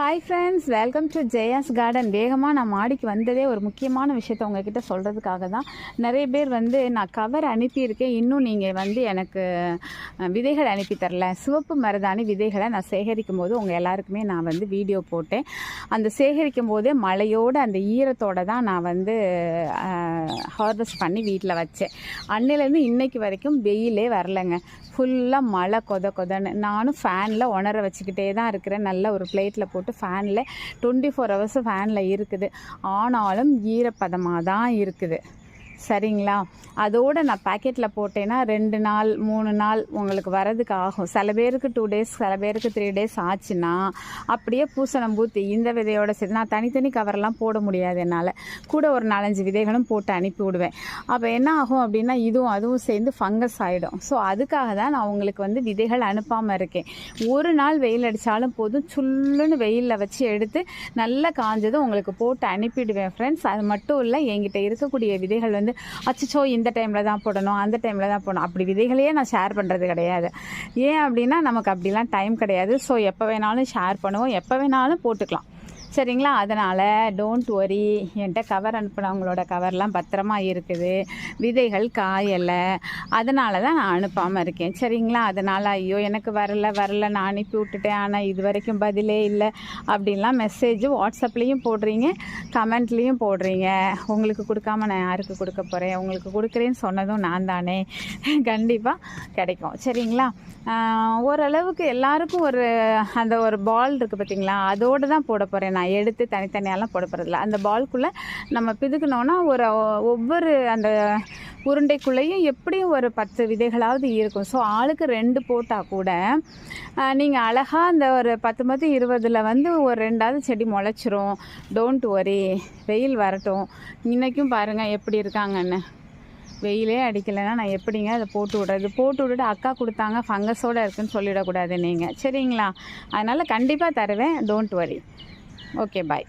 Hi friends welcome to Jaya's garden வேகமாக நான் மாடிக்கு வந்ததே ஒரு முக்கியமான விஷயத்த உங்ககிட்ட சொல்கிறதுக்காக தான். நிறைய பேர் வந்து நான் கவர் அனுப்பியிருக்கேன். இன்னும் நீங்கள் வந்து எனக்கு விதைகள் அனுப்பி தரல. சிவப்பு மருதாணி விதைகளை நான் சேகரிக்கும் போது உங்கள் எல்லாருக்குமே நான் வந்து வீடியோ போட்டேன். அந்த சேகரிக்கும் போதே மழையோடு அந்த ஈரத்தோடு தான் நான் வந்து ஹார்வெஸ்ட் பண்ணி வீட்டில் வச்சேன் அன்னையிலேருந்து இன்னைக்கு வரைக்கும் வெயிலே வரலைங்க. ஃபுல்லாக மழை கொத கொதன்னு. நானும் ஃபேனில் உணர வச்சுக்கிட்டே தான் இருக்கிறேன். நல்ல ஒரு பிளேட்டில் போட்டு ஃபேனில் டுவெண்ட்டி ஃபோர் ஹவர்ஸ் ஃபேனில் இருக்குது. ஆனாலும் ஈரப்பதமாக தான் இருக்குது. சரிங்களா? அதோடு நான் பாக்கெட்டில் போட்டேன்னா ரெண்டு நாள் மூணு நாள் உங்களுக்கு வரதுக்கு ஆகும். சில பேருக்கு டூ டேஸ் சில பேருக்கு த்ரீ டேஸ் ஆச்சுன்னா அப்படியே பூசணம் பூத்தி இந்த விதையோட சரி நான் தனித்தனி கவரெல்லாம் போட முடியாது என்னால். கூட ஒரு நாலஞ்சு விதைகளும் போட்டு அனுப்பி விடுவேன். அப்போ என்ன ஆகும் அப்படின்னா இதுவும் அதுவும் சேர்ந்து ஃபங்கஸ் ஆகிடும் ஸோ அதுக்காக தான் நான் உங்களுக்கு வந்து விதைகள் அனுப்பாமல் இருக்கேன். ஒரு நாள் வெயில் அடித்தாலும் போதும் சுல்லுன்னு வெயிலில் வச்சு எடுத்து நல்லா காஞ்சதும் உங்களுக்கு போட்டு அனுப்பிடுவேன் ஃப்ரெண்ட்ஸ் அது மட்டும் இல்லை என்கிட்ட இருக்கக்கூடிய விதைகள் வந்து அச்சோ இந்த டைமில் தான் போடணும் அந்த டைமில் தான் போடணும். அப்படி விதைகளையே நான் ஷேர் பண்ணுறது கிடையாது. ஏன் அப்படின்னா நமக்கு அப்படிலாம் டைம் கிடையாது. ஸோ எப்போ வேணாலும் ஷேர் பண்ணுவோம். எப்போ வேணாலும் போட்டுக்கலாம். சரிங்களா? அதனால் டோன்ட் ஒரி என்கிட்ட கவர் அனுப்புனவங்களோட கவர்லாம் பத்திரமா இருக்குது. விதைகள் காயலை. அதனால தான் நான் அனுப்பாமல் இருக்கேன். சரிங்களா? அதனால் ஐயோ எனக்கு வரல வரல. நான் அனுப்பி விட்டுட்டேன். ஆனால் இது வரைக்கும் பதிலே இல்லை. அப்படின்லாம் மெசேஜ் வாட்ஸ்அப்லேயும் போடுறீங்க. கமெண்ட்லேயும் போடுறீங்க. உங்களுக்கு கொடுக்காம நான் யாருக்கு கொடுக்க போகிறேன் உங்களுக்கு கொடுக்குறேன்னு சொன்னதும் நான் தானே. கண்டிப்பாக கிடைக்கும். சரிங்களா? ஓரளவுக்கு எல்லாருக்கும் ஒரு அந்த ஒரு பால் இருக்குது பார்த்தீங்களா அதோடு தான் போட போகிறேன் நான் எடுத்து தனித்தனியாலாம் போட போகிறதில்ல அந்த பால்குள்ளே நம்ம பிதுக்கணுன்னா ஒரு ஒவ்வொரு அந்த உருண்டைக்குள்ளேயும் எப்படியும் ஒரு பத்து விதைகளாவது இருக்கும். ஸோ ஆளுக்கு ரெண்டு போட்டால் கூட நீங்கள் அழகாக அந்த ஒரு பத்து பத்து இருபதில் வந்து ஒரு ரெண்டாவது செடி முளைச்சிரும். டோன்ட் ஒரி வெயில் வரட்டும். இன்றைக்கும் பாருங்கள் எப்படி இருக்காங்கன்னு. வெயிலே அடிக்கலைன்னா நான் எப்படிங்க அதை போட்டு விடுறது போட்டு விட்டுட்டு அக்கா கொடுத்தாங்க ஃபங்கஸோடு இருக்குன்னு சொல்லிடக்கூடாது நீங்கள் சரிங்களா? அதனால் கண்டிப்பாக தருவேன். Don't worry okay bye